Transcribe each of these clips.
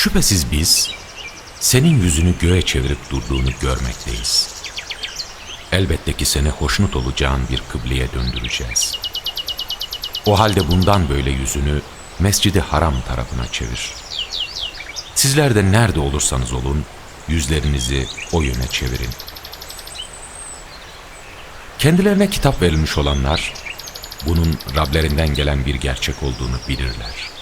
Şüphesiz biz senin yüzünü göğe çevirip durduğunu görmekteyiz. Elbette ki seni hoşnut olacağın bir kıbleye döndüreceğiz. O halde bundan böyle yüzünü Mescidi Haram tarafına çevir. Sizler de nerede olursanız olun yüzlerinizi o yöne çevirin. Kendilerine kitap verilmiş olanlar bunun Rablerinden gelen bir gerçek olduğunu bilirler.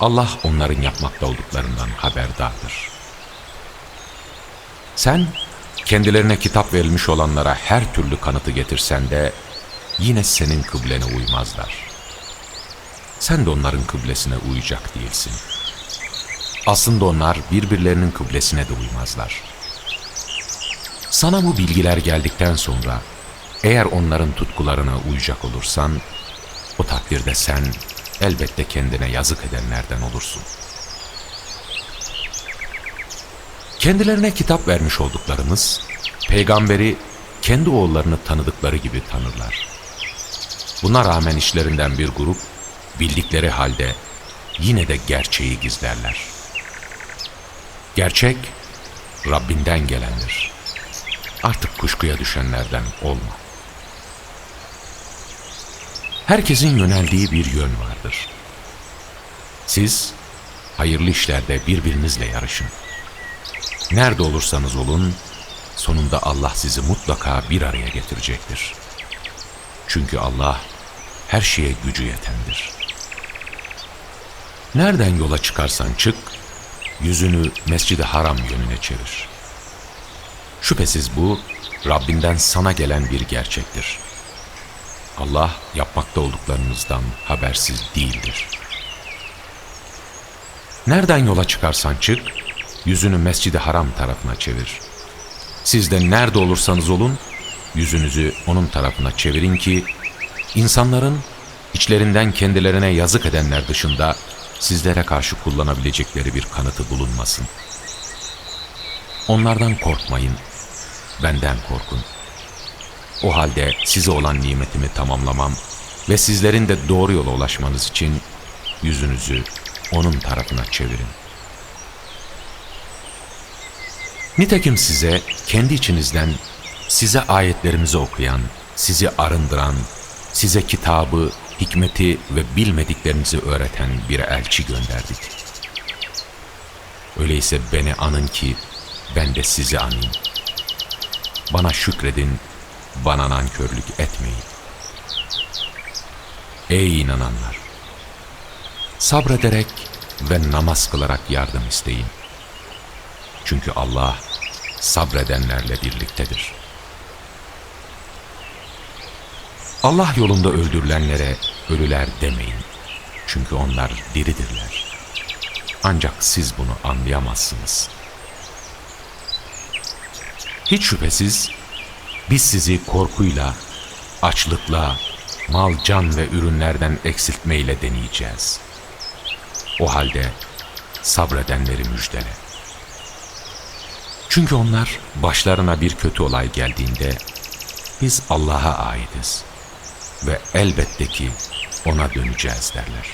Allah onların yapmakta olduklarından haberdardır. Sen kendilerine kitap verilmiş olanlara her türlü kanıtı getirsen de yine senin kıblene uymazlar. Sen de onların kıblesine uyacak değilsin. Aslında onlar birbirlerinin kıblesine de uymazlar. Sana bu bilgiler geldikten sonra eğer onların tutkularına uyacak olursan o takdirde sen elbette kendine yazık edenlerden olursun. Kendilerine kitap vermiş olduklarımız, peygamberi kendi oğullarını tanıdıkları gibi tanırlar. Buna rağmen işlerinden bir grup, bildikleri halde yine de gerçeği gizlerler. Gerçek, Rabbinden gelendir. Artık kuşkuya düşenlerden olma. Herkesin yöneldiği bir yön vardır. Siz hayırlı işlerde birbirinizle yarışın. Nerede olursanız olun, sonunda Allah sizi mutlaka bir araya getirecektir. Çünkü Allah her şeye gücü yetendir. Nereden yola çıkarsan çık, yüzünü Mescid-i Haram yönüne çevir. Şüphesiz bu, Rabbinden sana gelen bir gerçektir. Allah yapmakta olduklarınızdan habersiz değildir. Nereden yola çıkarsan çık, yüzünü Mescid-i Haram tarafına çevir. Siz de nerede olursanız olun, yüzünüzü onun tarafına çevirin ki, insanların içlerinden kendilerine yazık edenler dışında sizlere karşı kullanabilecekleri bir kanıtı bulunmasın. Onlardan korkmayın, benden korkun. O halde size olan nimetimi tamamlamam ve sizlerin de doğru yola ulaşmanız için yüzünüzü onun tarafına çevirin. Nitekim size kendi içinizden size ayetlerimizi okuyan, sizi arındıran, size kitabı, hikmeti ve bilmediklerinizi öğreten bir elçi gönderdik. Öyleyse beni anın ki ben de sizi anayım. Bana şükredin, bana nankörlük etmeyin. Ey inananlar! Sabrederek ve namaz kılarak yardım isteyin. Çünkü Allah sabredenlerle birliktedir. Allah yolunda öldürülenlere ölüler demeyin. Çünkü onlar diridirler. Ancak siz bunu anlayamazsınız. Hiç şüphesiz biz sizi korkuyla, açlıkla, mal, can ve ürünlerden eksiltmeyle deneyeceğiz. O halde sabredenleri müjdele. Çünkü onlar başlarına bir kötü olay geldiğinde biz Allah'a aitiz ve elbette ki ona döneceğiz derler.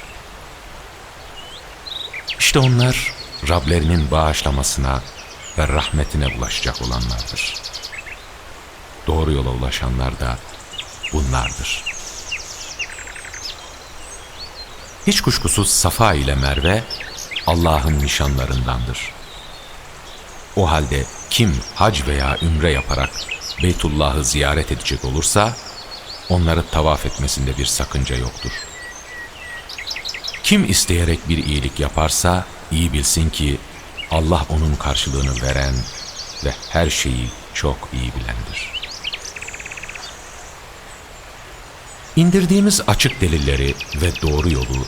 İşte onlar Rablerinin bağışlamasına ve rahmetine ulaşacak olanlardır. Doğru yola ulaşanlar da bunlardır. Hiç kuşkusuz Safa ile Merve Allah'ın nişanlarındandır. O halde kim hac veya ümre yaparak Beytullah'ı ziyaret edecek olursa onları tavaf etmesinde bir sakınca yoktur. Kim isteyerek bir iyilik yaparsa iyi bilsin ki Allah onun karşılığını veren ve her şeyi çok iyi bilendir. İndirdiğimiz açık delilleri ve doğru yolu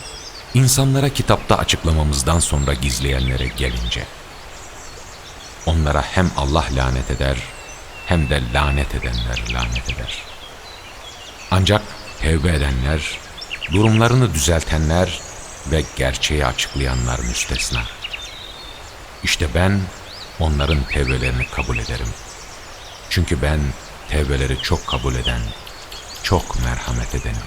insanlara kitapta açıklamamızdan sonra gizleyenlere gelince onlara hem Allah lanet eder hem de lanet edenler lanet eder. Ancak tevbe edenler, durumlarını düzeltenler ve gerçeği açıklayanlar müstesna. İşte ben onların tevbelerini kabul ederim. Çünkü ben tevbeleri çok kabul eden, çok merhamet edenim.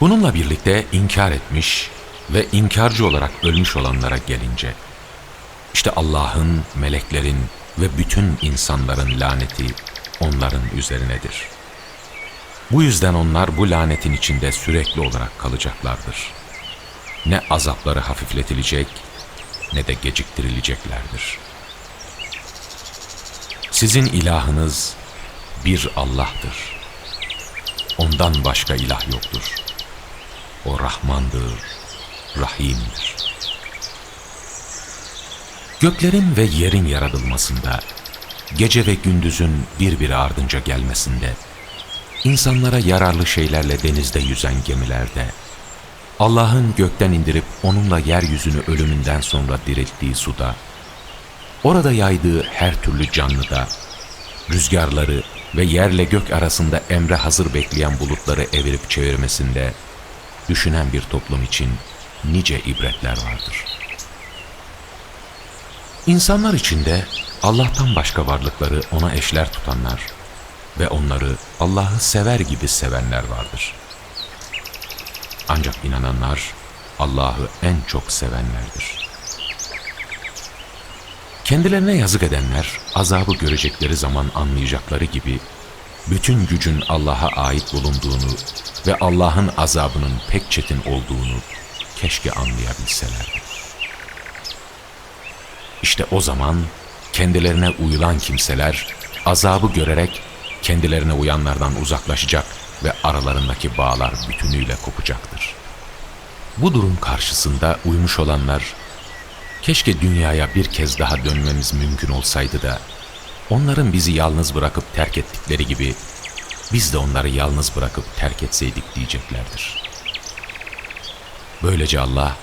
Bununla birlikte inkar etmiş ve inkarcı olarak ölmüş olanlara gelince, işte Allah'ın, meleklerin ve bütün insanların laneti onların üzerinedir. Bu yüzden onlar bu lanetin içinde sürekli olarak kalacaklardır. Ne azapları hafifletilecek ne de geciktirileceklerdir. Sizin ilahınız bir Allah'tır. Ondan başka ilah yoktur. O Rahmandır, Rahim'dir. Göklerin ve yerin yaratılmasında, gece ve gündüzün birbiri ardınca gelmesinde, insanlara yararlı şeylerle denizde yüzen gemilerde, Allah'ın gökten indirip onunla yeryüzünü ölümünden sonra dirilttiği suda, orada yaydığı her türlü canlıda, rüzgarları ve yerle gök arasında emre hazır bekleyen bulutları evirip çevirmesinde, düşünen bir toplum için nice ibretler vardır. İnsanlar içinde Allah'tan başka varlıkları ona eşler tutanlar ve onları Allah'ı sever gibi sevenler vardır. Ancak inananlar Allah'ı en çok sevenlerdir. Kendilerine yazık edenler azabı görecekleri zaman anlayacakları gibi bütün gücün Allah'a ait bulunduğunu ve Allah'ın azabının pek çetin olduğunu keşke anlayabilselerdi. İşte o zaman kendilerine uyulan kimseler azabı görerek kendilerine uyanlardan uzaklaşacak ve aralarındaki bağlar bütünüyle kopacaktır. Bu durum karşısında uymuş olanlar, keşke dünyaya bir kez daha dönmemiz mümkün olsaydı da, onların bizi yalnız bırakıp terk ettikleri gibi, biz de onları yalnız bırakıp terk etseydik diyeceklerdir. Böylece Allah,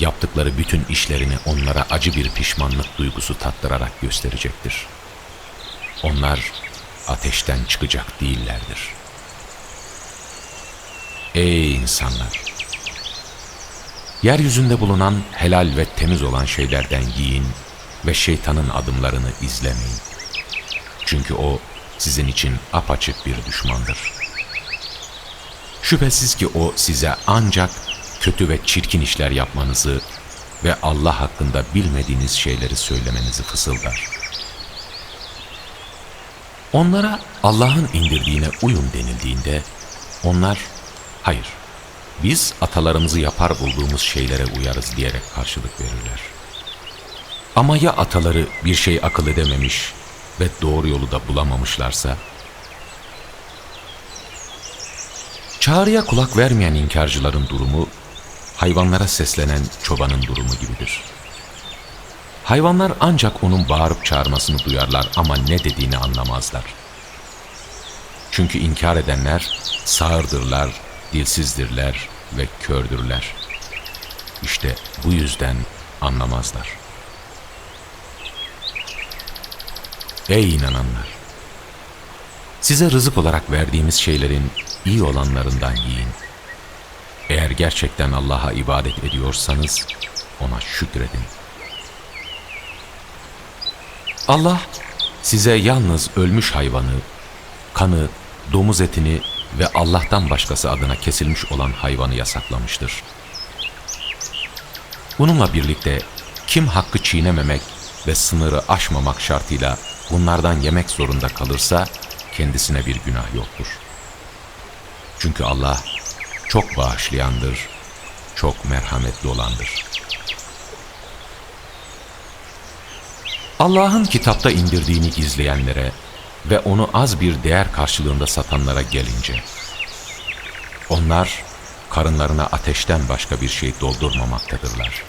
yaptıkları bütün işlerini onlara acı bir pişmanlık duygusu tattırarak gösterecektir. Onlar ateşten çıkacak değillerdir. Ey insanlar! Yeryüzünde bulunan helal ve temiz olan şeylerden yiyin ve şeytanın adımlarını izlemeyin. Çünkü o sizin için apaçık bir düşmandır. Şüphesiz ki o size ancak kötü ve çirkin işler yapmanızı ve Allah hakkında bilmediğiniz şeyleri söylemenizi fısıldar. Onlara Allah'ın indirdiğine uyun denildiğinde onlar hayır biz atalarımızı yapar bulduğumuz şeylere uyarız diyerek karşılık verirler. Ama ya ataları bir şey akıl edememiş ve doğru yolu da bulamamışlarsa? Çağrıya kulak vermeyen inkarcıların durumu hayvanlara seslenen çobanın durumu gibidir. Hayvanlar ancak onun bağırıp çağırmasını duyarlar ama ne dediğini anlamazlar. Çünkü inkar edenler sağırdırlar, dilsizdirler ve kördürler. İşte bu yüzden anlamazlar. Ey inananlar! Size rızık olarak verdiğimiz şeylerin iyi olanlarından yiyin. Eğer gerçekten Allah'a ibadet ediyorsanız ona şükredin. Allah size yalnız ölmüş hayvanı, kanı, domuz etini ve Allah'tan başkası adına kesilmiş olan hayvanı yasaklamıştır. Bununla birlikte kim hakkı çiğnememek ve sınırı aşmamak şartıyla bunlardan yemek zorunda kalırsa kendisine bir günah yoktur. Çünkü Allah çok bağışlayandır, çok merhametli olandır. Allah'ın kitapta indirdiğini gizleyenlere ve onu az bir değer karşılığında satanlara gelince, onlar karınlarına ateşten başka bir şey doldurmamaktadırlar.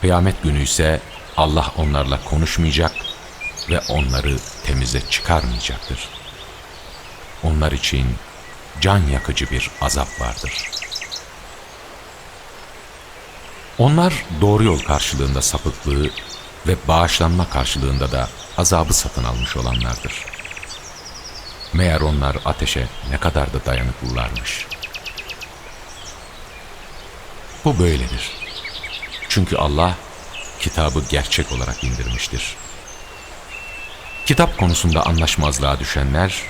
Kıyamet günü ise Allah onlarla konuşmayacak ve onları temize çıkarmayacaktır. Onlar için can yakıcı bir azap vardır. Onlar doğru yol karşılığında sapıklığı ve bağışlanma karşılığında da azabı satın almış olanlardır. Meğer onlar ateşe ne kadar da dayanıklılarmış. Bu böyledir. Çünkü Allah kitabı gerçek olarak indirmiştir. Kitap konusunda anlaşmazlığa düşenler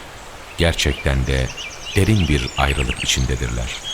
gerçekten de derin bir ayrılık içindedirler.